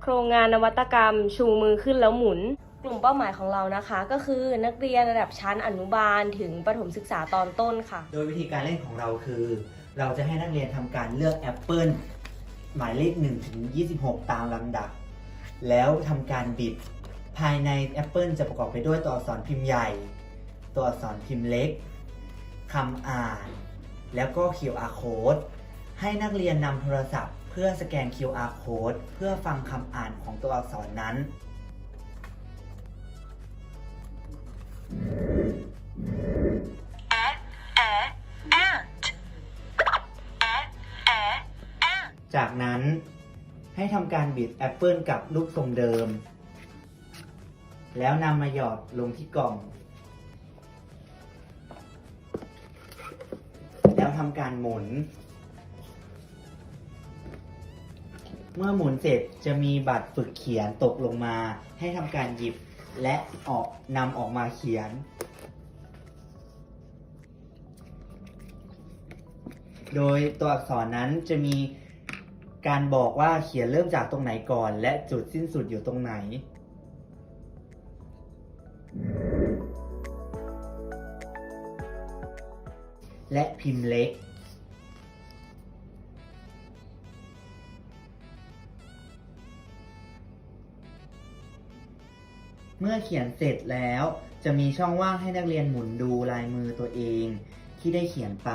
โครงงานนวัตกรรม ชูมือขึ้นแล้วหมุน กลุ่มเป้าหมายของเรานะคะ ก็คือนักเรียนระดับชั้นอนุบาลถึงประถมศึกษาตอนต้นค่ะ โดยวิธีการเล่นของเราคือ เราจะให้นักเรียนทำการเลือกแอปเปิลหมายเลข1ถึง26 ตามลำดับ แล้วทำการบิด ภายในแอปเปิลจะประกอบไปด้วยตัวอักษรพิมพ์ใหญ่ ตัวอักษรพิมพ์เล็กคำอ่าน แล้วก็ QR code ให้นักเรียนนำโทรศัพท์ เพื่อสแกน QR code เพื่อฟังคำอ่านของตัวอักษรนั้น จากนั้นให้ทำการบิดแอปเปิลกับรูปทรงเดิม แล้วนำมาหยอดลงที่กล่อง แล้วทำการหมุน เมื่อหมุนเสร็จจะมีบัตรฝึกเขียนตกลงมา ให้ทำการหยิบและออกนำออกมาเขียน โดยตัวอักษรนั้นจะมีการบอกว่าเขียนเริ่มจากตรงไหนก่อน และจุดสิ้นสุดอยู่ตรงไหน และพิมพ์เล็ก เมื่อเขียนเสร็จแล้ว จะมีช่องว่างให้นักเรียนหมุนดูลายมือตัวเอง ที่ได้เขียนไป